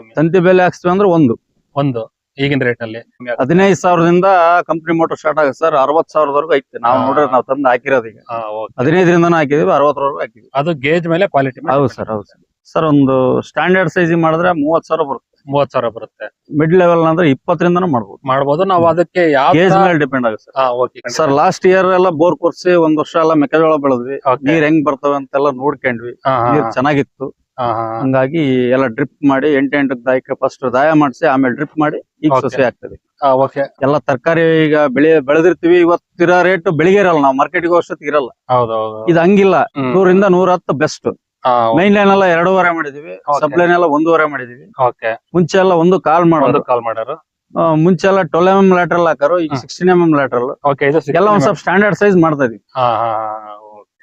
ಕಮ್ಮಿ. ತಂತಿ ಬೆಲೆ ಹಾಕ್ಸ್ತೀವಿ ಅಂದ್ರೆ ಒಂದು. ಒಂದು. ಈಗಿನ ರೇಟ್ ಅಲ್ಲಿ. ಹದಿನೈದು ಸಾವಿರದಿಂದ ಕಂಪ್ನಿ ಮೋಟರ್ ಸ್ಟಾರ್ಟ್ ಆಗುತ್ತೆ ಸರ್. ಅರವತ್ ಸಾವಿರದವರೆಗೂ ಐತೆ. ನಾವು. ನೋಡ್ರಿ ನಾವು ತಂದು ಹಾಕಿರೋದು ಈಗ. ಹದಿನೈದರಿಂದ ಹಾಕಿದೀವಿ ಅರವತ್ತರವರೆಗೂ ಹಾಕಿದ್ವಿ. ಅದು ಗೇಜ್ ಮೇಲೆ ಕ್ವಾಲಿಟಿ ಹೌದು ಸರ್ ಹೌದು ಸರ್. ಸರ್ ಒಂದು ಸ್ಟ್ಯಾಂಡರ್ಡ್ ಸೈಜ್ ಮಾಡಿದ್ರೆ ಮೂವತ್ ಸಾವಿರ ಬರುತ್ತೆ. ಮೂವತ್ ಸಾವಿರ ಬರುತ್ತೆ. ಮಿಡ್ ಲೆವೆಲ್ ಅಂದ್ರೆ ಇಪ್ಪತ್ತರಿಂದನೂ ಮಾಡಬಹುದು ಮಾಡಬಹುದು ನಾವು ಅದಕ್ಕೆ ಯಾವ ಗೇಜ್ ಮೇಲೆ ಡಿಪೆಂಡ್ ಆಗುತ್ತೆ ಸರ್. ಹಾ ಓಕೆ ಸರ್ ಲಾಸ್ಟ್ ಇಯರ್ ಎಲ್ಲ ಬೋರ್ ಕೊರ್ಸಿ ಒಂದ್ ವರ್ಷ ಎಲ್ಲ ಮೆಕ್ಕೆಜೋಳ ಬೆಳೆದ್ವಿ. ನೀರ್ ಹೆಂಗ್ ಬರ್ತವೆ ಅಂತೆಲ್ಲ ನೋಡ್ಕೊಂಡ್ವಿ. ನೀರ್ ಚೆನ್ನಾಗಿತ್ತು. ಹಂಗಾಗಿ ಎಲ್ಲ ಡ್ರಿಪ್ ಮಾಡಿ ಎಂಟು ಎಂಟು ದಾಯಕ ಫಸ್ಟ್ ದಾಯ ಮಾಡಿಸಿ ಆಮೇಲೆ ಡ್ರಿಪ್ ಮಾಡಿ ಈಗ Okay. ಸೊಸೆ ಆಗ್ತದೆ. ಓಕೆ ಎಲ್ಲ ತರಕಾರಿ ಈಗ ಬೆಳೆ ಬೆಳೆದಿರ್ತೀವಿ ಇವತ್ತಿರ ರೇಟ್ ಬೆಳಿಗ್ಗೆ ಇರಲ್ಲ ನಾವು ಮಾರ್ಕೆಟ್ಗೆ ಅಷ್ಟೊತ್ತಿಗೆ ಇರಲ್ಲ. ಹೌದೌದು ಇದು ಹಂಗಿಲ್ಲ. ನೂರಿಂದ ನೂರ ಹತ್ತು ಬೆಸ್ಟ್ ಮೈನ್ ಲೈನ್ ಎಲ್ಲ ಎರಡೂವರೆ ಮಾಡಿದೀವಿ Okay. ಸಬ್ ಲೈನ್ ಎಲ್ಲ ಒಂದೂವರೆ ಮಾಡಿದೀವಿ. ಓಕೆ ಮುಂಚೆ ಎಲ್ಲ ಒಂದು ಕಾಲ್ ಒಂದು ಮಾಡೋದು ಕಾಲ್ ಮಾಡ್ಯಾರ ಆ, ಮುಂಚೆ ಎಲ್ಲ ಟ್ವೆಲ್ ಎಂ ಎಂ ಲ್ಯಾಟ್ರಲ್ ಹಾಕಾರು ಈಗ ಹ್ಮ್. Sixteen M M lateral okay ಇದು ಎಲ್ಲ ಒಂದ್ ಸ್ವಲ್ಪ ಸ್ಟ್ಯಾಂಡರ್ಡ್ ಸೈಜ್ ಮಾಡ್ತಾ ಇದೀವಿ.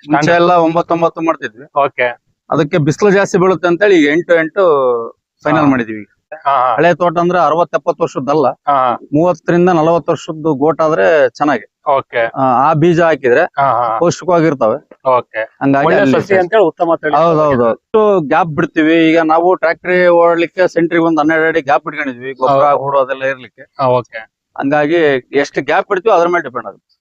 ಮುಂಚೆ ಎಲ್ಲ ಒಂಬತ್ತೊಂಬತ್ತು ಮಾಡ್ತಿದ್ವಿ. ಓಕೆ ಅದಕ್ಕೆ ಬಿಸಿಲು ಜಾಸ್ತಿ ಬೀಳುತ್ತೆ ಅಂತ ಹೇಳಿ ಎಂಟು ಎಂಟು ಫೈನಲ್ ಮಾಡಿದೀವಿ ಈಗ. ಹಳೆ ತೋಟ ಅಂದ್ರೆ ಅರವತ್ ಎಪ್ಪತ್ತು ವರ್ಷದ್ದಲ್ಲ ಮೂವತ್ತರಿಂದ ನಲವತ್ತು ವರ್ಷದ್ದು ಗೋಟ್ ಆದ್ರೆ ಚೆನ್ನಾಗಿ. ಆ, ಬೀಜ ಹಾಕಿದ್ರೆ ಪೌಷ್ಟಿಕವಾಗಿರ್ತವೆ. ಹಂಗಾಗಿ ಹೌದೌದು. ಗ್ಯಾಪ್ ಬಿಡ್ತೀವಿ. ಈಗ ನಾವು ಟ್ರಾಕ್ಟರಿ ಓಡಲಿಕ್ಕೆ ಸೆಂಟ್ರಿಗೆ ಒಂದ್ ಹನ್ನೆರಡು ಅಡಿ ಗ್ಯಾಪ್ ಇಟ್ಕೊಂಡಿದ್ವಿ. ಗೊಬ್ಬರ ಹೂಡೋದೆಲ್ಲ ಇರ್ಲಿಕ್ಕೆ. ಓಕೆ. ಹಂಗಾಗಿ ಎಷ್ಟು ಗ್ಯಾಪ್ ಬಿಡ್ತೀವಿ ಅದ್ರ ಮೇಲೆ ಡಿಪೆಂಡ್ ಆಗುತ್ತೆ.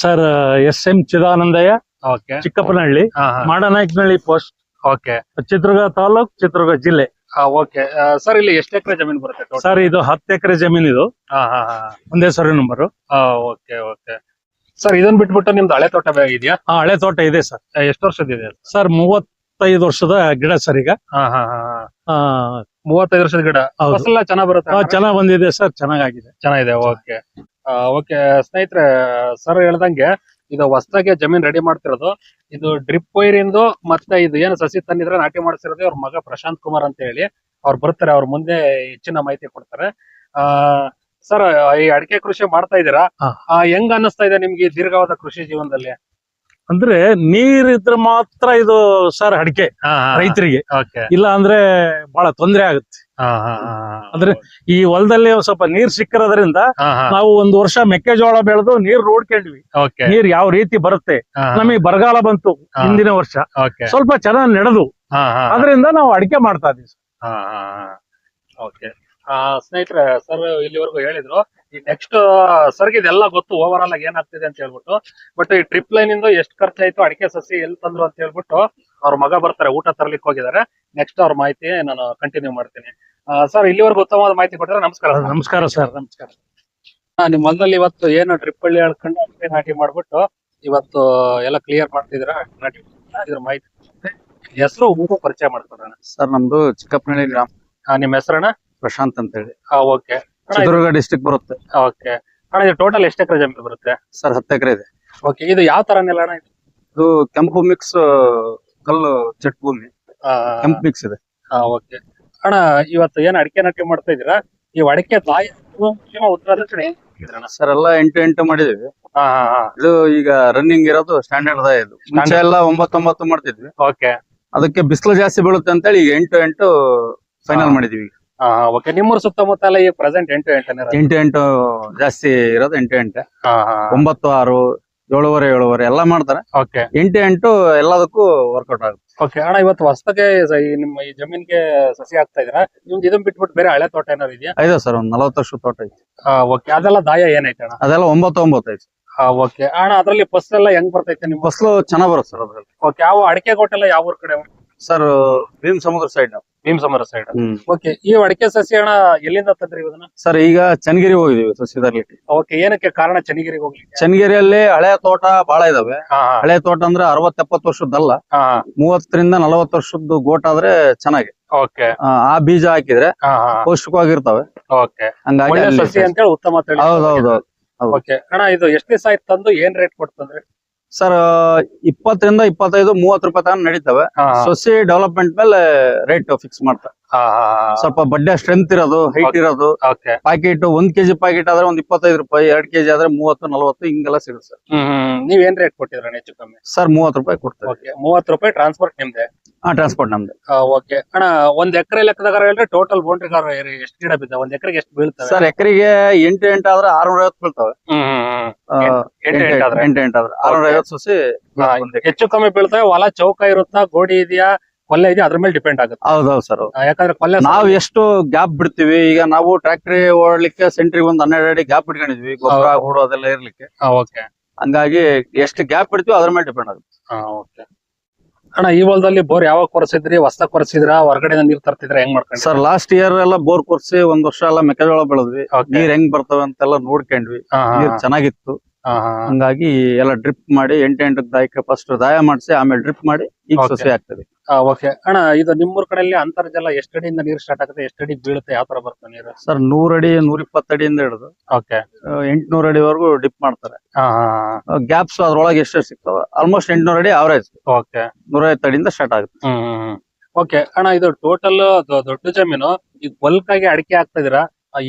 Sir S M Chidanandayya okay. Chikkappanahalli Madanayakanahalli post. Okay. Chitradurga taluk Chitradurga ಜಿಲ್ಲೆ. ಓಕೆ. ಸರ್ ಇಲ್ಲಿ ಎಷ್ಟು ಎಕರೆ ಜಮೀನು ಬರುತ್ತೆ ಸರ್ ಇದು ಹತ್ತು ಎಕರೆ ಜಮೀನ್ ಇದು. ಒಂದೇ ಸರಿ ನಂಬರ್ ಓಕೆ ಓಕೆ. ಸರ್ ಇದನ್ನ ಬಿಟ್ಬಿಟ್ಟು ನಿಮ್ದು ಹಳೆ ತೋಟ ಇದೆಯಾ? ಹಾ ಹಳೆ ತೋಟ ಇದೆ ಸರ್. ಎಷ್ಟು ವರ್ಷದ ಇದೆ ಸರ್ ಮೂವತ್ತೈದು ವರ್ಷದ ಗಿಡ ಸರ್ ಈಗ. ಮೂವತ್ತೈದು ವರ್ಷದ ಗಿಡ. ಚೆನ್ನಾಗಿ ಬರುತ್ತೆ? ಚೆನ್ನಾಗಿ ಚೆನ್ನಾಗ್ ಬಂದಿದೆ ಸರ್ ಚೆನ್ನಾಗಿದೆ ಚೆನ್ನಾಗಿದೆ ಓಕೆ. ಓಕೆ ಸ್ನೇಹಿತರೆ ಸರ್ ಹೇಳ್ದಂಗೆ ಇದು ಹೊಸದಾಗಿ ಜಮೀನ್ ರೆಡಿ ಮಾಡ್ತಿರೋದು. ಇದು ಡ್ರಿಪ್ ವೈರ್ ಇಂದು ಮತ್ತೆ ಇದು ಏನು ಸಸಿ ತಂದಿದ್ರೆ ನಾಟಿ ಮಾಡಿಸಿರೋದು ಅವ್ರ ಮಗ ಪ್ರಶಾಂತ್ ಕುಮಾರ್ ಅಂತ ಹೇಳಿ. ಅವ್ರು ಬರ್ತಾರೆ ಅವ್ರ ಮುಂದೆ ಹೆಚ್ಚಿನ ಮಾಹಿತಿ ಕೊಡ್ತಾರೆ. ಆ ಸರ್ ಈ ಅಡಿಕೆ ಕೃಷಿ ಮಾಡ್ತಾ ಇದ್ದೀರಾ? ಹೆಂಗ್ ಅನ್ನಿಸ್ತಾ ಇದೆ ನಿಮ್ಗೆ ಈ ದೀರ್ಘವಾದ ಕೃಷಿ ಜೀವನದಲ್ಲಿ? ಅಂದ್ರೆ ನೀರ್ ಇದ್ರೆ ಮಾತ್ರ ಇದು ಸರ್ ಅಡಿಕೆ ರೈತರಿಗೆ. ಇಲ್ಲ ಅಂದ್ರೆ ಬಹಳ ತೊಂದರೆ ಆಗುತ್ತೆ. ಅಂದ್ರೆ ಈ ಹೊಲದಲ್ಲಿ ಸ್ವಲ್ಪ ನೀರ್ ಸಿಕ್ಕಿರೋದ್ರಿಂದ ನಾವು ಒಂದು ವರ್ಷ ಮೆಕ್ಕೆಜೋಳ ಬೆಳೆದು ನೀರ್ ನೋಡ್ಕೊಂಡ್ವಿ ನೀರ್ ಯಾವ ರೀತಿ ಬರುತ್ತೆ? ನಮಗೆ ಬರಗಾಲ ಬಂತು ಹಿಂದಿನ ವರ್ಷ. ಸ್ವಲ್ಪ ಚೆನ್ನಾಗಿ ನಡೆದು. ಅದರಿಂದ ನಾವು ಅಡಿಕೆ ಮಾಡ್ತಾ ಇದೀವಿ ಸ್ನೇಹಿತರೆ ಸರ್ ಇಲ್ಲಿವರೆಗೂ ಹೇಳಿದ್ರು. ನೆಕ್ಸ್ಟ್ ಸರ್ಗೆ ಇದೆಲ್ಲ ಗೊತ್ತು. ಓವರ್ ಆಲ್ ಆಗಿ ಏನಾಗ್ತಿದೆ ಅಂತ ಹೇಳ್ಬಿಟ್ಟು. ಬಟ್ ಈ ಟ್ರಿಪ್ ಲೈನ್ ಇಂದ ಎಷ್ಟು ಖರ್ಚಾಯ್ತು ಅಡಿಕೆ ಸಸಿ ಎಲ್ಲಿ ತಂದ್ರು ಅಂತ ಹೇಳ್ಬಿಟ್ಟು ಅವ್ರ ಮಗ ಬರ್ತಾರೆ ಊಟ ತರ್ಲಿಕ್ಕೆ ಹೋಗಿದ್ದಾರೆ ನೆಕ್ಸ್ಟ್ ಅವ್ರ ಮಾಹಿತಿ ನಾನು ಕಂಟಿನ್ಯೂ ಮಾಡ್ತೀನಿ. ಸರ್ ಇಲ್ಲಿವರೆಗೂ ಉತ್ತಮವಾದ ಮಾಹಿತಿ ಕೊಟ್ಟರೆ ನಮಸ್ಕಾರ ನಮಸ್ಕಾರ ಸರ್. ನಮಸ್ಕಾರ ನಿಮ್ ಹೊಲದಲ್ಲಿ ಇವತ್ತು ಏನು ಟ್ರಿಪ್ ಹಳ್ಳಿ ಹೇಳ್ಕೊಂಡು ಅಡಿಕೆ ನಾಟಿ ಮಾಡ್ಬಿಟ್ಟು ಇವತ್ತು ಎಲ್ಲ ಕ್ಲಿಯರ್ ಮಾಡ್ತಿದ್ರ ನಾಟಿ ಇದ್ರ ಮಾಹಿತಿ ಹೆಸರು ಊರು ಪರಿಚಯ ಮಾಡ್ಕೊಡ್ರಣ ಸರ್ ನಮ್ದು ಚಿಕ್ಕಪ್ಪನಹಳ್ಳಿ ಗ್ರಾಮ. ನಿಮ್ಮ ಹೆಸರಣ್ಣ? ಪ್ರಶಾಂತ್ ಅಂತ ಹೇಳಿ ಓಕೆ ಚಿತ್ರದುರ್ಗ ಡಿಸ್ಟಿಕ್ ಬರುತ್ತೆ. ಓಕೆ. ಅಣ್ಣ ಇದು ಟೋಟಲ್ ಎಷ್ಟು ಎಕರೆ ಜಮೀನು ಬರುತ್ತೆ? ಸರ್ ಹತ್ತು ಎಕರೆ ಇದೆ. ಓಕೆ ಇದು ಯಾವ ತರ ನೆಲ ಅಣ್ಣ ಇದು? ಇದು ಕೆಂಪು ಮಿಕ್ಸ್ ಕಲ್ಲು ಚಟ್ ಭೂಮಿ. ಆ, ಕೆಂಪು ಮಿಕ್ಸ್ ಇದೆ. ಆ, ಓಕೆ. ಅಣ್ಣ ಇವತ್ತು ಏನ್ ಅಡಿಕೆ ನಾಟಿ ಮಾಡ್ತಾ ಇದೀರಾ ಈ ಅಡಿಕೆ ತಾಯಿ ಉತ್ತರ ದಕ್ಷಿಣ ಸರ್ ಎಲ್ಲ ಎಂಟು ಎಂಟು ಮಾಡಿದೀವಿ. ಇದು ಈಗ ರನ್ನಿಂಗ್ ಇರೋದು ಸ್ಟ್ಯಾಂಡರ್ಡ್ ಇದು. ಮುಂಚೆ ಎಲ್ಲ ಒಂಬತ್ತೊಂಬತ್ತು ಮಾಡ್ತಿದ್ವಿ. ಓಕೆ. ಅದಕ್ಕೆ ಬಿಸಿಲು ಜಾಸ್ತಿ ಬೀಳುತ್ತೆ ಅಂತೇಳಿ ಈಗ ಎಂಟು ಎಂಟು ಫೈನಲ್. ಮಾಡಿದೀವಿ ಈಗ. ಆ, ಓಕೆ ನಿಮ್ಮೂರ ಸುತ್ತಮುತ್ತ ಎಲ್ಲ ಈ ಪ್ರೆಸೆಂಟ್ ಎಂಟು ಎಂಟನೇ ಎಂಟು ಎಂಟು ಜಾಸ್ತಿ ಇರೋದು ಎಂಟು ಎಂಟು. ಒಂಬತ್ತು ಆರು ಏಳುವರೆ ಏಳುವರೆ ಎಲ್ಲ ಮಾಡ್ತಾರೆ. ಓಕೆ ಎಂಟು ಎಂಟು ಎಲ್ಲದಕ್ಕೂ ವರ್ಕೌಟ್ ಆಗುತ್ತೆ. ಓಕೆ ಅಣ್ಣ ಇವತ್ತು ಹೊಸದಾಗೆ ನಿಮ್ಮ ಈ ಜಮೀನ್ಗೆ ಸಸಿ ಹಾಕ್ತಾ ಇದೀರಾ ನಿಮ್ದು ಇದನ್ನ ಬಿಟ್ಬಿಟ್ಟು ಬೇರೆ ಹಳೆ ತೋಟ ಏನಾದ್ರು ಇದೆಯಾ? ಇದೆ ಸರ್ ಒಂದ್ ನಲವತ್ತು ವರ್ಷ ತೋಟ ಐತಿ. ಓಕೆ ಅದೆಲ್ಲ ದಾಯ ಏನೈತೆ ಅಣ್ಣ? ಅದೆಲ್ಲ ಒಂಬತ್ತು ಒಂಬತ್ತು ಐತಿ. ಓಕೆ ಅಣ್ಣ ಅದ್ರಲ್ಲಿ ಫಸ್ಟ್ ಎಲ್ಲ ಹೆಂಗ್ ಬರ್ತೈತೆ ನಿಮ್ ಫಸಲು ಚೆನ್ನಾಗ್ ಬರುತ್ತೆ ಸರ್ ಅದ್ರಲ್ಲಿ. ಓಕೆ ಯಾವ ಅಡಿಕೆ ಗೊಟ್ಟೆಲ್ಲ ಯಾವ ಊರ್ ಕಡೆ ಸರ್ ಭೀಮ್ ಸಮುದ್ರ ಸೈಡ್ ಭೀಮಸಮರ ಸೈಡ್ ಹ್ಮ್. ಓಕೆ ಈ ಅಡಕೆ ಸಸಿ ಅಣ್ಣ ಎಲ್ಲಿಂದ ತಂದ್ರಿ ಇದನ್ನ ಸರ್ ಈಗ ಚನ್ನಗಿರಿ ಹೋಗಿದೀವಿ ಸಸಿದಾರ್ಲಿಕ್ಕೆ ಓಕೆ ಏನಕ್ಕೆ ಕಾರಣ ಚನ್ನಗಿರಿಗೆ ಹೋಗ್ಲಿಕ್ಕೆ? ಚನ್ನಗಿರಿಯಲ್ಲಿ ಹಳೆ ತೋಟ ಬಹಳ ಇದಾವೆ. ಹಳೆ ತೋಟ ಅಂದ್ರೆ ಅರವತ್ ಎಪ್ಪತ್ತು ವರ್ಷದ್ದಲ್ಲ ಮೂವತ್ತರಿಂದ ನಲವತ್ತು ವರ್ಷದ್ದು ಗೋಟ್ ಆದ್ರೆ ಚೆನ್ನಾಗಿ. ಓಕೆ ಆ, ಆ ಬೀಜ ಹಾಕಿದ್ರೆ ಪೌಷ್ಟಿಕವಾಗಿರ್ತವೆ. ಓಕೆ ಹಂಗಾಗಿ ಸಸಿ ಅಂತೇಳಿ ಉತ್ತಮ ತಳಿ. ಹೌದೌದು ಓಕೆ ಅಣ್ಣ ಇದು ಎಷ್ಟು ದಿವಸ ಆಯ್ತು ತಂದು ಏನ್ ರೇಟ್ ಕೊಡ್ತಂದ್ರೆ ಸರ್ ಇಪ್ಪತ್ತರಿಂದ ಇಪ್ಪತ್ತೈದು ಮೂವತ್ತು ರೂಪಾಯಿ ತನಕ ನಡೀತವೆ. ಸೊಸಿ ಡೆವಲಪ್ಮೆಂಟ್ ಮೇಲೆ ರೇಟ್ ಫಿಕ್ಸ್ ಮಾಡ್ತಾರೆ. ಸ್ವಲ್ಪ ಬಡ್ಡೆ ಸ್ಟ್ರೆಂತ್ ಇರೋದು ಹೈಟ್ ಇರೋದು. ಓಕೆ ಪ್ಯಾಕೆಟ್ ಒಂದ್ ಕೆಜಿ ಪ್ಯಾಕೆಟ್ ಆದ್ರೆ ಒಂದ್ ಇಪ್ಪತ್ತೈದು ರೂಪಾಯಿ ಎರಡ್ ಕೆಜಿ ಆದ್ರೆ ಮೂವತ್ತು ನಲವತ್ತು ಹಿಂಗೆಲ್ಲ ಸಿಗುತ್ತೆ ಸರ್. ನೀವ್ ಏನ್ ರೇಟ್ ಕೊಟ್ಟಿದ್ರ ಹೆಚ್ಚು ಕಮ್ಮಿ? ಸರ್ ಮೂವತ್ತು ರೂಪಾಯಿ ಕೊಡ್ತಾರೆ ಓಕೆ ಮೂವತ್ತು ರೂಪಾಯಿ ಟ್ರಾನ್ಸ್ಪೋರ್ಟ್ ನಿಮ್ದೆ? ಹಾ ಟ್ರಾನ್ಸ್ಪೋರ್ಟ್ ನಮ್ದು. ಓಕೆ ಅಣ್ಣ ಒಂದ್ ಎಕರೆ ಲೆಕ್ಕದಾಗ ಹೇಳಿದ್ರೆ ಟೋಟಲ್ ಬೌಂಡ್ರಿ ಕಾರ್ ಎಷ್ಟು ಗಿಡ ಬಿದ್ದ ಒಂದ್ ಎಕರೆಗೆ ಎಷ್ಟು ಬೀಳ್ತವೆ? ಸರ್ ಎಕರೆಗೆ ಎಂಟು ಎಂಟು ಆದ್ರೆ ಆರ್ನೂರ ಐವತ್ತು ಬೀಳ್ತವೆ ಎಂಟು ಎಂಟು ಆದ್ರೆ? ಆರ್ನೂರ. ಐವತ್ತು ಸಸಿ ಹೆಚ್ಚು ಕಮ್ಮಿ ಬೀಳ್ತವೆ. ಹೊಲ ಚೌಕ ಇರುತ್ತಾ? ಗೋಡಿ ಇದೆಯಾ? ಕೊಲ್ಲೆ ಇದೆ ಅದ್ರ ಮೇಲೆ ಡಿಪೆಂಡ್ ಆಗುತ್ತೆ. ಹೌದೌದು ಸರ್ ಯಾಕಂದ್ರೆ ಕೊಲ್ಲೆ ನಾವ್ ಎಷ್ಟು ಗ್ಯಾಪ್ ಬಿಡ್ತೀವಿ ಈಗ ನಾವು ಟ್ರಾಕ್ಟ್ರಿ ಓಡಲಿಕ್ಕೆ ಸೆಂಟ್ರಿಗೆ ಒಂದ್ ಹನ್ನೆರಡು ಅಡಿ ಗ್ಯಾಪ್ ಇಟ್ಕೊಂಡಿದ್ವಿ ಗೊಬ್ಬರ. ಹೂಡು ಅದೆಲ್ಲ ಇರ್ಲಿಕ್ಕೆ. ಓಕೆ ಹಂಗಾಗಿ ಎಷ್ಟು ಗ್ಯಾಪ್ ಬಿಡ್ತೀವಿ ಅದ್ರ ಮೇಲೆ ಡಿಪೆಂಡ್ ಆಗುತ್ತೆ. ಓಕೆ ಅಣ್ಣ ಈ ಹೊಲದಲ್ಲಿ ಬೋರ್ ಯಾವಾಗ ಕೊರ್ಸಿದ್ರಿ ಹೊಸ ಕೊರೆಸಿದ್ರ ಹೊರಗಡೆ ನೀರ್ ತರ್ತಿದ್ರ ಹೆಂಗ್ ಮಾಡ್ಕೊಂಡ್ರಿ? ಸರ್ ಲಾಸ್ಟ್ ಇಯರ್ ಎಲ್ಲ ಬೋರ್ ಕೊರ್ಸಿ ಒಂದ್ ವರ್ಷ ಎಲ್ಲ ಮೆಕ್ಕೆಜೋಳ ಬೆಳೆದ್ವಿ. ನೀರ್ ಹೆಂಗ್ ಬರ್ತವೆ ಅಂತೆಲ್ಲ ನೋಡ್ಕೊಂಡ್ವಿ. ನೀರ್ ಚೆನ್ನಾಗಿತ್ತು. ಹಂಗಾಗಿ ಎಲ್ಲ ಡ್ರಿಪ್ ಮಾಡಿ ಎಂಟು ಎಂಟು ದಾಯಕ ಫಸ್ಟ್ ದಾಯ ಮಾಡಿಸಿ ಆಮೇಲೆ ಡ್ರಿಪ್ ಮಾಡಿ ಈಗ ಸಸಿ ಆಗ್ತದೆ ಓಕೆ ಅಣ್ಣ ಇದು ನಿಮ್ಮೂರ್ ಕಡೆಯಲ್ಲಿ ಅಂತರ್ಜಲ ಎಷ್ಟಡಿಯಿಂದ ನೀರ್ ಸ್ಟಾರ್ಟ್ ಆಗುತ್ತೆ ಎಷ್ಟಡಿ ಬೀಳುತ್ತೆ ಯಾವ ತರ ಬರುತ್ತೆ ನೀರು? ಸರ್ ನೂರ್ ಅಡಿ ನೂರ ಇಪ್ಪತ್ತು ಅಡಿಯಿಂದ ಹಿಡಿದು ಓಕೆ ಎಂಟ್ನೂರ ಅಡಿವರೆಗೂ ಡಿಪ್ ಮಾಡ್ತಾರೆ. ಗ್ಯಾಪ್ಸ್ ಅದ್ರೊಳಗೆ ಎಷ್ಟು ಸಿಗ್ತಾವ ಆಲ್ಮೋಸ್ಟ್ ಎಂಟ್ನೂರ್ ಅಡಿ ಅವರೇಜ್ ಓಕೆ ನೂರೈವತ್ತು ಅಡಿಯಿಂದ ಸ್ಟಾರ್ಟ್ ಆಗುತ್ತೆ. ಓಕೆ ಅಣ್ಣ ಇದು ಟೋಟಲ್ ದೊಡ್ಡ ಜಮೀನು ಈಗ ಬಲ್ಕ್ ಆಗಿ ಅಡಿಕೆ ಹಾಕ್ತಾ ಇದೀರಾ?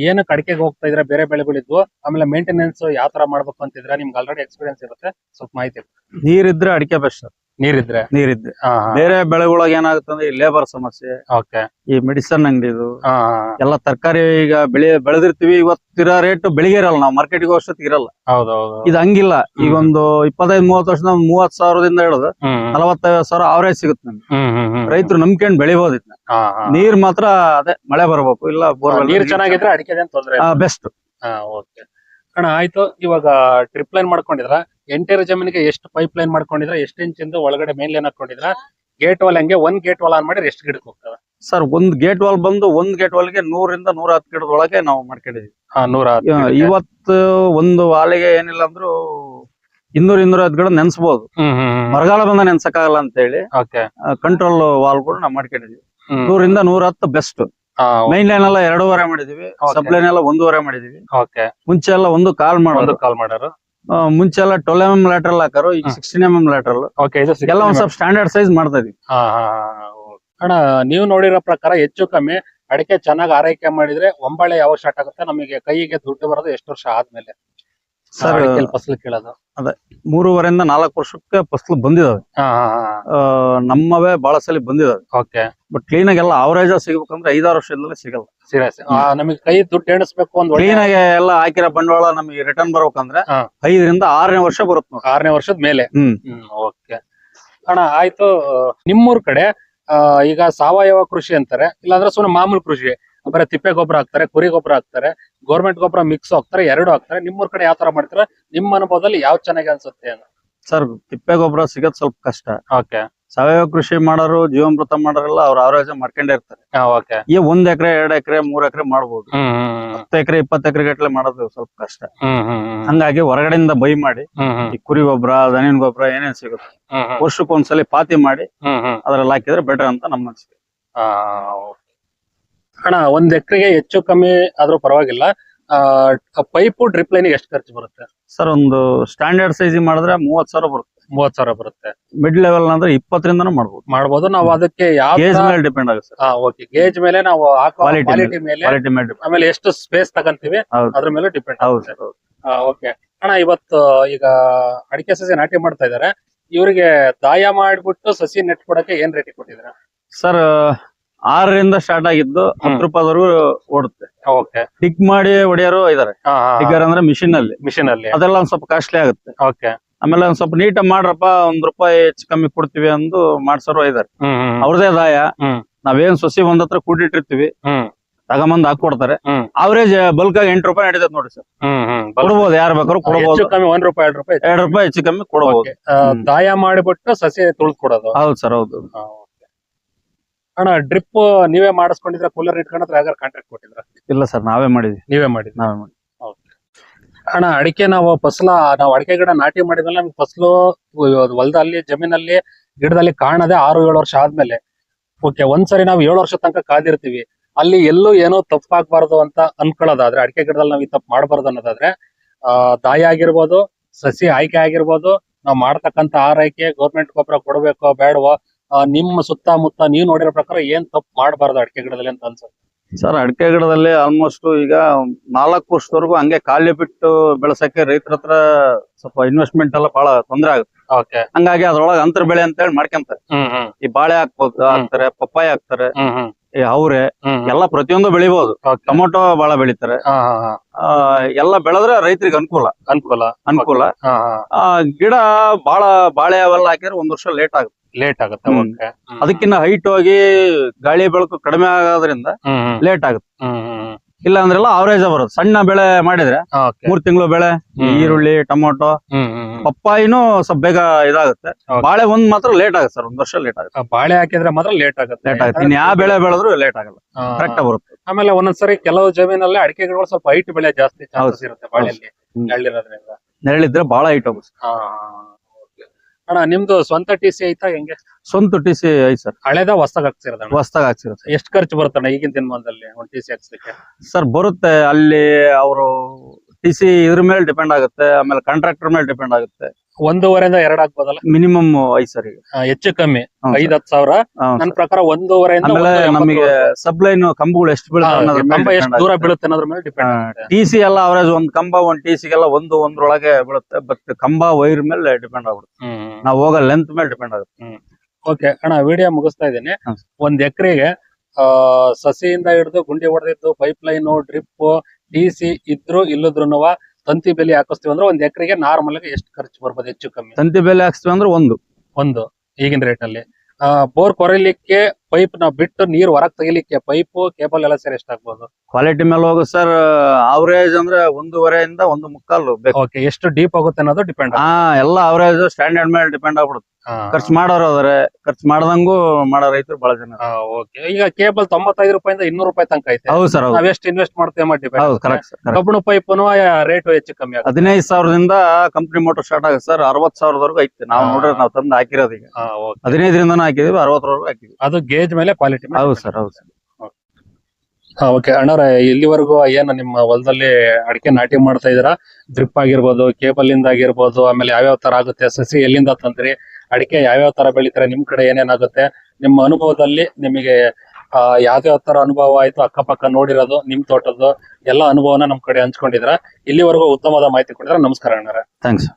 ಏನಕ್ಕೆ ಅಡಿಕೆಗೆ ಹೋಗ್ತಾ ಇದ್ರ? ಬೇರೆ ಬೆಳೆಗಳಿದ್ವು ಆಮೇಲೆ ಮೇಂಟೆನೆನ್ಸ್ ಯಾವ ತರ ಮಾಡ್ಬೇಕು ಅಂತಿದ್ರ ನಿಮ್ಗೆ ಆಲ್ರೆಡಿ ಎಕ್ಸ್ಪೀರಿಯನ್ಸ್ ಇರುತ್ತೆ ಸ್ವಲ್ಪ ಮಾಹಿತಿ. ನೀರಿದ್ರೆ ಅಡಿಕೆ ಬೆಸ್ಟ್ ನೀರಿದ್ರೆ? ನೀರಿದ್ರೆ. ಬೇರೆ ಬೆಳೆಗಳಾಗ ಏನಾಗುತ್ತೆ ಅಂದ್ರೆ ಈ ಲೇಬರ್ ಸಮಸ್ಯೆ ಓಕೆ. ಈ ಮೆಡಿಸನ್ ಅಂಗಡಿದು ಎಲ್ಲ ತರಕಾರಿ ಈಗ ಬೆಳೆ ಬೆಳೆದಿರ್ತೀವಿ ಇವತ್ತಿರ ರೇಟ್ ಬೆಳಿಗ್ಗೆ ಇರಲ್ಲ ನಾವು ಮಾರ್ಕೆಟ್ಗೆ ಅಷ್ಟೊತ್ತಿಗೆ ಇರಲ್ಲ. ಹೌದೌದು ಇದು ಹಂಗಿಲ್ಲ. ಈಗ ಒಂದು ಇಪ್ಪತ್ತೈದು ಮೂವತ್ತು ವರ್ಷದ ಒಂದ್ ಮೂವತ್ ಸಾವಿರದಿಂದ ಹಿಡಿದು ನಲವತ್ತೈದು ಸಾವಿರ ಅವರೇಜ್ ಸಿಗುತ್ತೆ ನಮ್ಗೆ. ರೈತರು ನಂಬ್ಕೊಂಡ್ ಬೆಳಿಬಹುದು ಇದನ್ನ. ನೀರ್ ಮಾತ್ರ ಅದೇ ಮಳೆ ಬರಬೇಕು ಇಲ್ಲ ನೀರ್ ಚೆನ್ನಾಗಿದ್ರೆ ಅಡಿಕೆ. ಬೆಸ್ಟ್ ಅಣ್ಣ ಆಯ್ತು. ಇವಾಗ ಟ್ರಿಪ್ ಲೈನ್ ಮಾಡ್ಕೊಂಡಿದ್ರ? ಎಂಟೇರ್ ಜಮೀನಿಗೆ ಎಷ್ಟು ಪೈಪ್ ಲೈನ್ ಮಾಡ್ಕೊಂಡಿದ್ರ ಎಷ್ಟು ಇಂದ ಒಳಗಡೆ ಮೇನ್ ಲೈನ್ ಹಾಕೊಂಡಿದ್ರ ಗೇಟ್ ವಾಲ್ ಹಂಗೆ ಒಂದ್ ಗೇಟ್ ವಾಲ್ ಆನ್ ಮಾಡಿದ್ರೆ ಎಷ್ಟು ಗಿಡಕ್ಕೆ ಹೋಗ್ತವೆ? ಸರ್ ಒಂದ್ ಗೇಟ್ ವಾಲ್ ಬಂದು ಒಂದ್ ಗೇಟ್ ವಾಲ್ಗೆ ನೂರಿಂದ ನೂರ ಹತ್ತು ಗಿಡದ ಒಳಗೆ ನಾವು ಮಾಡ್ಕೊಂಡಿದೀವಿ. ಹಾ ನೂರ. ಇವತ್ತು ಒಂದು ವಾಲಿಗೆ ಏನಿಲ್ಲ ಅಂದ್ರು ಇನ್ನೂರ ಇನ್ನೂರ ಹತ್ತು ಗಿಡ ನೆನ್ಸ್ಬೋದು. ಮರಗಾಲ ಬಂದ ನೆನ್ಸಕ್ಕಾಗಲ್ಲ ಅಂತ ಹೇಳಿ ಕಂಟ್ರೋಲ್ ವಾಲ್ಗಳು ನಾವು ಮಾಡ್ಕೊಂಡಿದೀವಿ. ನೂರಿಂದ ನೂರ ಹತ್ತು ಬೆಸ್ಟ್ ಮೈನ್ ಲೈನ್ ಎಲ್ಲ ಎರಡೂವರೆ ಮಾಡಿದೀವಿ. ಸಬ್ ಲೈನ್ ಎಲ್ಲ ಒಂದೂವರೆ ಮಾಡಿದೀವಿ. ಮುಂಚೆ ಎಲ್ಲ ಒಂದು ಕಾಲ್ ಮಾಡೋದು. ಕಾಲ್ ಮಾಡ್ಯಾರ ಮುಂಚೆ ಎಲ್ಲ ಟ್ವೆಲ್ ಎಂ ಎಂ ಲ್ಯಾಟ್ರಲ್ ಹಾಕಾರು ಈಗ. Sixteen M M lateral okay ಇದು ಎಲ್ಲ ಒಂದ್ ಸ್ವಲ್ಪ ಸ್ಟ್ಯಾಂಡರ್ಡ್ ಸೈಜ್ ಮಾಡ್ತಾ ಇದೀವಿ. ಹಾ ಹಾ ಹಾ. ಅಣ್ಣ ನೀವು ನೋಡಿರೋ ಪ್ರಕಾರ ಹೆಚ್ಚು ಕಮ್ಮಿ ಅಡಿಕೆ ಚೆನ್ನಾಗಿ ಆರೈಕೆ ಮಾಡಿದ್ರೆ ಒಂಬಳೆ ಯಾವಾಗ ಸ್ಟಾರ್ಟ್ ಆಗುತ್ತೆ? ನಮಗೆ ಕೈಗೆ ದುಡ್ಡು ಬರೋದು ಎಷ್ಟು ವರ್ಷ ಆದ್ಮೇಲೆ? ಸರ್ ಫಸಲು ಕೇಳೋದು. ಮೂರುವರೆಯಿಂದ ನಾಲ್ಕು ವರ್ಷಕ್ಕೆ ಫಸಲು ಬಂದಿದಾವೆ. ನಮ್ಮವೇ ಬಹಳ ಸಲ ಬಂದಿದಾವೆ. ಓಕೆ. ಬಟ್ ಕ್ಲೀನ್ ಆಗಿ ಎಲ್ಲ ಅವರೇಜ್ ಸಿಗ್ಬೇಕಂದ್ರೆ ಐದಾರು ವರ್ಷದಿಂದಲೇ ಸಿಗಲ್ಲ. ಸೀರಿಯಸ್ ನಮಗೆ ಕೈ ದುಡ್ಡು ಎಣಿಸ್ಬೇಕು ಒಂದು ಕ್ಲೀನ್ ಆಗಿ ಎಲ್ಲ ಹಾಕಿರೋ ಬಂಡವಾಳ ನಮಗೆ ರಿಟರ್ನ್ ಬರ್ಬೇಕಂದ್ರೆ. ಐದರಿಂದ ಆರನೇ ವರ್ಷ ಬರುತ್ತೆ ಆರನೇ ವರ್ಷದ ಮೇಲೆ? ಹ್ಮ್. ಹ್ಮ್ ಓಕೆ. ಅಣ್ಣ ಆಯ್ತು ನಿಮ್ಮೂರ್ ಕಡೆ ಈಗ ಸಾವಯವ ಕೃಷಿ ಅಂತಾರೆ ಇಲ್ಲಾಂದ್ರೆ ಸುಮ್ಮನೆ ಮಾಮೂಲಿ ಕೃಷಿ. ಬರೀ ತಿಪ್ಪೆ ಗೊಬ್ಬರ ಹಾಕ್ತಾರೆ ಕುರಿ ಗೊಬ್ಬರ ಹಾಕ್ತಾರೆ ಗೌರ್ಮೆಂಟ್ ಗೊಬ್ಬರ ಮಿಕ್ಸ್ ಹಾಕ್ತಾರೆ ಎರಡು ಹಾಕ್ತಾರೆ. ನಿಮ್ಮೂರ್ ಕಡೆ ಯಾವ ತರ ಮಾಡ್ತಾರೆ? ನಿಮ್ಮ ಅನುಭವದಲ್ಲಿ ಯಾವ ಚೆನ್ನಾಗಿ ಅನ್ಸುತ್ತೆ ಅಂತ ಸರ್ ತಿಪ್ಪೆ ಗೊಬ್ಬರ ಸಿಗೋದ್ ಸ್ವಲ್ಪ ಕಷ್ಟ. ಓಕೆ. ಸಾವಯವ ಕೃಷಿ ಮಾಡೋರು ಜೀವಾಮೃತ ಮಾಡೋರೆಲ್ಲ ಅವ್ರ ಆರೋಗ್ಯ ಮಾಡ್ಕೊಂಡೇ ಇರ್ತಾರೆ. ಓಕೆ. ಈ ಒಂದ್ ಎಕರೆ ಎರಡ್ ಎಕರೆ ಮೂರ್ ಎಕರೆ ಮಾಡ್ಬೋದು. ಹತ್ತು ಎಕರೆ ಇಪ್ಪತ್ತು ಎಕರೆ ಗಟ್ಲೆ ಮಾಡೋದು ಸ್ವಲ್ಪ ಕಷ್ಟ. ಹಂಗಾಗಿ ಹೊರಗಡೆಯಿಂದ ಬೈ ಮಾಡಿ ಈ ಕುರಿ ಗೊಬ್ಬರ ದನಿನ ಗೊಬ್ಬರ ಏನೇನ್ ಸಿಗುತ್ತೆ ವರ್ಷಕ್ಕೊಂದ್ಸಲಿ ಪಾತಿ ಮಾಡಿ ಅದ್ರಲ್ಲಿ ಹಾಕಿದ್ರೆ ಬೆಟರ್ ಅಂತ ನಮ್ಮ ಅನಿಸಿಕೆ. ಅಣ್ಣ ಒಂದ್ ಎಕರೆಗೆ ಹೆಚ್ಚು ಕಮ್ಮಿ ಆದ್ರೂ ಪರವಾಗಿಲ್ಲ. ಪೈಪು ಡ್ರಿಪ್ ಲೈನ್ ಎಷ್ಟು ಖರ್ಚು ಬರುತ್ತೆ? ಸರ್ ಒಂದು ಸ್ಟ್ಯಾಂಡರ್ಡ್ ಸೈಜ್ ಮಾಡಿದ್ರೆ ಮೂವತ್ ಸಾವಿರ ಬರುತ್ತೆ. ಮೂವತ್ ಸಾವಿರ ಬರುತ್ತೆ. ಮಿಡ್ ಲೆವೆಲ್ ಅಂದ್ರೆ ಇಪ್ಪತ್ತರಿಂದನೂ ಮಾಡ್ಬೋದು. ಮಾಡ್ಬೋದು. ನಾವು ಅದಕ್ಕೆ ಯಾವ ಗೇಜ್ ಮೇಲೆ ಡಿಪೆಂಡ್ ಆಗುತ್ತೆ ಓಕೆ ಗೇಜ್ ಮೇಲೆ ನಾವು ಕ್ವಾಲಿಟಿ ಮೇಲೆ ಆಮೇಲೆ ಎಷ್ಟು ಸ್ಪೇಸ್ ತಗೊಂತೀವಿ ಅದ್ರ ಮೇಲೆ ಡಿಪೆಂಡ್ ಆಗುತ್ತೆ. ಓಕೆ ಅಣ್ಣ ಇವತ್ತು ಈಗ ಅಡಿಕೆ ಸಸಿ ನಾಟಿ ಮಾಡ್ತಾ ಇದಾರೆ. ಇವರಿಗೆ ದಾಯ ಮಾಡ್ಬಿಟ್ಟು ಸಸಿ ನೆಟ್ ಕೊಡಕ್ಕೆ ಏನ್ ರೇಟ್ ಕೊಟ್ಟಿದ್ರ ಸರ್ ಆರರಿಂದ ಸ್ಟಾರ್ಟ್ ಆಗಿದ್ದು ಹತ್ತು ರೂಪಾಯಿವರೆಗೂ ಓಡುತ್ತೆ. ಓಕೆ ಟಿಕ್ ಮಾಡಿ ಹೊಡೆಯೋರು ಇದಾರೆ. ಟಿಕ್ಕರ್ ಅಂದ್ರೆ ಮಿಷಿನ್ ಅಲ್ಲಿ. ಮಿಷಿನ್ ಅಲ್ಲಿ. ಅದೆಲ್ಲ ಒಂದ್ ಸ್ವಲ್ಪ ಕಾಸ್ಟ್ಲಿ ಆಗುತ್ತೆ. ಓಕೆ ಆಮೇಲೆ ಒಂದ್ ಸ್ವಲ್ಪ ನೀಟಾಗಿ ಮಾಡ್ರಪ್ಪ ಒಂದ್ ರೂಪಾಯಿ ಹೆಚ್ಚು ಕಮ್ಮಿ ಕೊಡ್ತೀವಿ ಅಂದು ಮಾಡ್ಸೋರು ಇದಾರೆ. ಅವ್ರದೇ ದಾಯ. ನಾವೇನ್ ಸೊಸಿ ಒಂದ್ ಹತ್ರ ಕೂಡಿಟ್ಟಿರ್ತೀವಿ ತಗೊಂಬಂದ್ ಹಾಕೊಡ್ತಾರೆ. ಅವ್ರೇಜ್ ಬಲ್ಕ್ ಆಗಿ ಎಂಟು ರೂಪಾಯಿ ನಡೀತದೆ ನೋಡಿ ಸರ್. ಕೊಡಬಹುದು ಕೊಡ್ಬೋದು ಯಾರು ಬೇಕಾದ್ರು ಕೊಡಬಹುದು ಕಮ್ಮಿ ಒಂದ್ ರೂಪಾಯಿ ಎರಡು ರೂಪಾಯಿ. ಎರಡು ರೂಪಾಯಿ ಹೆಚ್ಚು ಕಮ್ಮಿ ಕೊಡಬಹುದು. ದಾಯ ಮಾಡಿಬಿಟ್ಟು ಸಸಿ ತುಳಿದ್ ಕೊಡೋದು. ಹೌದು ಸರ್ ಹೌದು. ಅಣ್ಣ ಡ್ರಿಪ್ ನೀವೇ ಮಾಡಿಸ್ಕೊಂಡಿದ್ರ ಕೂಲರ್ ಇಟ್ಕೊಂಡ್ರೆ ಯಾವ್ದಾರು ಕಾಂಟ್ರಾಕ್ಟ್ ಕೊಟ್ಟಿದ್ರ? ಇಲ್ಲ ಸರ್ ನಾವೇ ಮಾಡಿದ್ವಿ. ನೀವೇ ಮಾಡಿದ್ರಿ? ನಾವೇ ಮಾಡಿ ಅಣ್ಣ ಅಡಿಕೆ ನಾವು ಫಸಲ ನಾವು ಅಡಿಕೆ ಗಿಡ ನಾಟಿ ಮಾಡಿದ್ಮೇಲೆ ನಮ್ಗೆ ಫಸಲು ಹೊಲದಲ್ಲಿ ಜಮೀನಲ್ಲಿ ಗಿಡದಲ್ಲಿ ಕಾಣದೆ ಆರು ಏಳು ವರ್ಷ ಆದ್ಮೇಲೆ. ಓಕೆ ಒಂದ್ಸರಿ ನಾವು ಏಳು ವರ್ಷ ತನಕ ಕಾದಿರ್ತೀವಿ. ಅಲ್ಲಿ ಎಲ್ಲೂ ಏನೋ ತಪ್ಪಾಗ್ಬಾರ್ದು ಅಂತ ಅನ್ಕೊಳ್ಳೋದಾದ್ರೆ ಅಡಿಕೆ ಗಿಡದಲ್ಲಿ ನಾವು ಈ ತಪ್ಪು ಮಾಡಬಾರ್ದು ಅನ್ನೋದಾದ್ರೆ ಆ ದಾಯಿ ಆಗಿರ್ಬೋದು ಸಸಿ ಆಯ್ಕೆ ಆಗಿರ್ಬೋದು ನಾವು ಮಾಡ್ತಕ್ಕಂಥ ಆರೈಕೆ ಗೌರ್ಮೆಂಟ್ ಗೊಬ್ಬರ ಕೊಡಬೇಕೋ ಬೇಡವೋ ನಿಮ್ಮ ಸುತ್ತಮುತ್ತ ನೀವು ನೋಡಿರೋ ಪ್ರಕಾರ ಏನ್ ತಪ್ಪು ಮಾಡಬಾರ್ದು ಅಡಿಕೆ ಗಿಡದಲ್ಲಿ ಅಂತ ಅನ್ಸುತ್ತೆ? ಸರ್ ಅಡಿಕೆ ಗಿಡದಲ್ಲಿ ಆಲ್ಮೋಸ್ಟ್ ಈಗ ನಾಲ್ಕು ವರ್ಷದವರೆಗೂ ಹಂಗೆ ಖಾಲಿ ಬಿಟ್ಟು ಬೆಳೆಸಕ್ಕೆ ರೈತರ ಹತ್ರ ಸ್ವಲ್ಪ ಇನ್ವೆಸ್ಟ್ಮೆಂಟ್ ಎಲ್ಲ ಬಹಳ ತೊಂದರೆ ಆಗುತ್ತೆ. ಹಂಗಾಗಿ ಅದ್ರೊಳಗೆ ಅಂತರ ಬೆಳೆ ಅಂತ ಹೇಳಿ ಮಾಡ್ಕೊಂತಾರೆ. ಈ ಬಾಳೆ ಹಾಕ್ಬೋದು ಹಾಕ್ತಾರೆ ಪಪ್ಪಾಯ ಹಾಕ್ತಾರೆ ಈ ಅವ್ರೆ ಎಲ್ಲ ಪ್ರತಿಯೊಂದು ಬೆಳಿಬಹುದು. ಟೊಮೊಟೊ ಬಹಳ ಬೆಳಿತಾರೆ. ಎಲ್ಲ ಬೆಳೆದ್ರೆ ರೈತರಿಗೆ ಅನುಕೂಲ. ಅನುಕೂಲ. ಅನುಕೂಲ. ಗಿಡ ಬಹಳ ಬಾಳೆ ಅವೆಲ್ಲ ಹಾಕಿದ್ರೆ ಒಂದ್ ವರ್ಷ ಲೇಟ್ ಆಗುತ್ತೆ. ಲೇಟ್ ಆಗುತ್ತೆ ಅವಕ್ಕೆ. ಓಕೆ ಅದಕ್ಕಿಂತ ಹೈಟ್ ಹೋಗಿ ಗಾಳಿ ಬೆಳಕು ಕಡಿಮೆ ಆಗೋದ್ರಿಂದ ಲೇಟ್ ಆಗುತ್ತೆ. ಇಲ್ಲ ಅಂದ್ರೆಲ್ಲ ಅವರೇಜ್ ಬರುತ್ತೆ ಸಣ್ಣ ಬೆಳೆ ಮಾಡಿದ್ರೆ ಮೂರ್ ತಿಂಗಳು ಬೆಳೆ. ಈರುಳ್ಳಿ ಟೊಮೊಟೊ. ಪಪ್ಪಾಯಿನೂ ಸ್ವಲ್ಪ ಬೇಗ ಇದಾಗುತ್ತೆ. ಬಾಳೆ ಒಂದ್ ಮಾತ್ರ ಲೇಟ್ ಆಗುತ್ತೆ ಸರ್ ಒಂದ್ ವರ್ಷ ಲೇಟ್ ಆಗುತ್ತೆ. ಬಾಳೆ ಹಾಕಿದ್ರೆ ಮಾತ್ರ ಲೇಟ್ ಆಗುತ್ತೆ. ಲೇಟ್ ಆಗುತ್ತೆ. ಇನ್ ಯಾವ ಬೆಳೆ ಬೆಳೆದ್ರು ಲೇಟ್ ಆಗಲ್ಲ. ಕರೆಕ್ಟ್ ಬರುತ್ತೆ. ಆಮೇಲೆ ಒಂದೊಂದ್ಸರಿ ಕೆಲವು ಜಮೀನಲ್ಲಿ ಅಡಿಕೆ ಗಿಡಗಳು ಸ್ವಲ್ಪ ಹೈಟ್ ಬೆಳೆ ಜಾಸ್ತಿ. ಇರುತ್ತೆ ಬಾಳೆಯಲ್ಲಿ. ನೆರಳಿದ್ರೆ ಬಹಳ ಹೈಟ್ ಹೋಗುತ್ತೆ. ಅಣ್ಣ ನಿಮ್ದು ಸ್ವಂತ ಟಿ ಸಿ ಐತಾ ಹೆಂಗೆ? ಸ್ವಂತ ಟಿ ಸಿ ಐತ್ ಸರ್. ಹಳೆದ ಹೊಸದಾಗ ಹಾಕ್ಸಿರೋದಣ್ಣ ಹೊಸ್ದಾಗ ಹಾಕ್ಸಿರೋದು ಎಷ್ಟು ಖರ್ಚು ಬರುತ್ತಣ್ಣ ಈಗಿನ ದಿನಮಾನದಲ್ಲಿ ಒಂದ್ ಟಿ ಸಿ ಹಾಕ್ಸ್ಲಿಕ್ಕೆ? ಸರ್ ಬರುತ್ತೆ. ಅಲ್ಲಿ ಅವರು ಟಿ ಸಿ ಇದ್ರ ಮೇಲೆ ಡಿಪೆಂಡ್ ಆಗುತ್ತೆ ಆಮೇಲೆ ಕಾಂಟ್ರಾಕ್ಟರ್ ಮೇಲೆ ಡಿಪೆಂಡ್ ಆಗುತ್ತೆ. ಒಂದೂವರೆಯಿಂದ ಎರಡ್ ಆಗ್ಬೋದಲ್ಲ? ಮಿನಿಮಮ್ ಐದು ಸರ್ ಈಗ ಆ, ಹೆಚ್ಚು ಕಮ್ಮಿ. ಐದ್ ಹತ್ತು ಸಾವಿರ? ಹ್ಮ್ ನನ್ನ ಪ್ರಕಾರ ಒಂದೂವರೆಯಿಂದ ಆಮೇಲೆ ನಮಗೆ ಸಬ್ಲೈನ್ ಕಂಬಗಳು ಎಷ್ಟು ಹಾ, ಬೀಳುತ್ತೆ ಅನ್ನೋದ್ರ ಕಂಬ ಎಷ್ಟು ದೂರ ಬೀಳುತ್ತೆ ಅನ್ನೋದ್ರ ಮೇಲೆ ಡಿಪೆಂಡ್ ಟಿ ಸಿ ಎಲ್ಲ ಅವರೇಜ್ ಒಂದ್ ಕಂಬ ಒಂದ್ ಟಿ ಸಿಗೆಲ್ಲ ಒಂದು ಒಂದ್ರೊಳಗೆ ಬೀಳುತ್ತೆ ಬಟ್ ಕಂಬ ವೈರ್ ಮೇಲೆ ಡಿಪೆಂಡ್ ಆಗ್ಬಿಡುತ್ತೆ. ನಾವು ಹೋಗೋ ಲೆಂತ್ ಮೇಲೆ ಡಿಪೆಂಡ್ ಆಗುತ್ತೆ. ಓಕೆ ಅಣ್ಣ ವಿಡಿಯೋ ಮುಗಿಸ್ತಾ ಇದ್ದೀನಿ. ಒಂದ್ ಎಕರೆಗೆ ಸಸಿಯಿಂದ ಹಿಡಿದು ಗುಂಡಿ ಹೊಡೆದಿದ್ದು pipe line drip T C ಇದ್ರು ಇಲ್ಲದ್ರುನುವ ತಂತಿ ಬೆಲೆ ಹಾಕಿಸ್ತೀವಿ ಅಂದ್ರೆ ಒಂದ್ ಎಕರೆಗೆ ನಾರ್ಮಲ್ ಆಗಿ ಎಷ್ಟು ಖರ್ಚು ಬರ್ಬೋದು ಹೆಚ್ಚು ಕಮ್ಮಿ? ತಂತಿ ಬೆಲೆ ಹಾಕಿಸ್ತೀವಿ ಅಂದ್ರೆ ಒಂದು. ಒಂದು ಈಗಿನ ರೇಟ್ ಅಲ್ಲಿ. ಆ ಬೋರ್ ಕೊರೆಯಲಿಕ್ಕೆ ಪೈಪ್ನ ಬಿಟ್ಟು ನೀರ್ ಹೊರಗ್ ತೆಗಿಲಿಕ್ಕೆ ಪೈಪ್ ಕೇಬಲ್ ಎಲ್ಲ ಸೇರಿ ಎಷ್ಟಾಗ್ಬೋದು? ಕ್ವಾಲಿಟಿ ಮೇಲೆ ಹೋಗುದು ಸರ್ ಅವರೇಜ್ ಅಂದ್ರೆ ಒಂದೂವರೆಯಿಂದ ಒಂದು ಮುಕ್ಕಾಲು ಬೇಕು. ಓಕೆ ಎಷ್ಟು ಡೀಪ್ ಆಗುತ್ತೆ ಅನ್ನೋದು ಡಿಪೆಂಡ್ ಹಾ ಎಲ್ಲ ಅವರೇಜ್ ಸ್ಟ್ಯಾಂಡರ್ಡ್ ಮೇಲೆ ಡಿಪೆಂಡ್ ಆಗ್ಬಿಡುತ್ತೆ. ಖರ್ಚು ಮಾಡೋರು ಅದಾರೆ ಖರ್ಚು ಮಾಡ್ದಂಗೂ ಮಾಡೋ ರೈತರು ಬಹಳ ಜನ. ಓಕೆ ಈಗ ಕೇಬಲ್ ತೊಂಬತ್ತೈದು ರೂಪಾಯಿಂದ ಇನ್ನೂರು ರೂಪಾಯಿ ತನಕ ಐತೆ. ಹೌದು ಸರ್ ನಾವ್ ಎಷ್ಟು ಇನ್ವೆಸ್ಟ್ ಮಾಡ್ತೇವೆ ಸರ್ ಕಬ್ಬಣ ಪೈಪ್ ರೇಟ್ ಹೆಚ್ಚು ಕಮ್ಮಿ ಆಗುತ್ತೆ. ಹದಿನೈದು ಸಾವಿರದಿಂದ ಕಂಪ್ನಿ ಮೋಟರ್ ಸ್ಟಾರ್ಟ್ ಆಗುತ್ತೆ ಸರ್ ಅರವತ್ ಸಾವಿರದವರೆಗೂ ಐತೆ. ನಾವು. ನೋಡ್ರಿ ನಾವು ತಂದು ಹಾಕಿರೋದು ಈಗ. ಹದಿನೈದರಿಂದ ಹಾಕಿದೀವಿ ಅರವತ್ತರವರೆಗೂ ಹಾಕಿದ್ವಿ. ಅದು ಗೇಜ್ ಮೇಲೆ ಕ್ವಾಲಿಟಿ ಹೌದು ಸರ್ ಹೌದು ಸರ್. ಓಕೆ ಅಣ್ಣಾರ ಇಲ್ಲಿವರೆಗೂ ಏನು ನಿಮ್ಮ ಹೊಲದಲ್ಲಿ ಅಡಿಕೆ ನಾಟಿ ಮಾಡ್ತಾ ಇದೀರಾ ಡ್ರಿಪ್ ಆಗಿರ್ಬೋದು ಕೇಬಲ್ ಇಂದ ಆಗಿರ್ಬೋದು ಆಮೇಲೆ ಯಾವ್ಯಾವ ತರ ಆಗುತ್ತೆ? ಸಸಿ ಎಲ್ಲಿಂದ ತಂದ್ರಿ? ಅಡಿಕೆ ಯಾವ್ಯಾವ ತರ ಬೆಳಿತಾರೆ? ನಿಮ್ ಕಡೆ ಏನೇನಾಗುತ್ತೆ ನಿಮ್ಮ ಅನುಭವದಲ್ಲಿ ನಿಮಗೆ ಆ ಯಾವ್ಯಾವ ತರ ಅನುಭವ ಆಯ್ತು? ಅಕ್ಕಪಕ್ಕ ನೋಡಿರೋದು ನಿಮ್ ತೋಟದ್ದು ಎಲ್ಲ ಅನುಭವನ ನಮ್ ಕಡೆ ಹಂಚ್ಕೊಂಡಿದ್ರ ಇಲ್ಲಿವರೆಗೂ ಉತ್ತಮವಾದ ಮಾಹಿತಿ ಕೊಡಿದ್ರೆ ನಮಸ್ಕಾರ ಅಣ್ಣಾರ ಥ್ಯಾಂಕ್ಸ್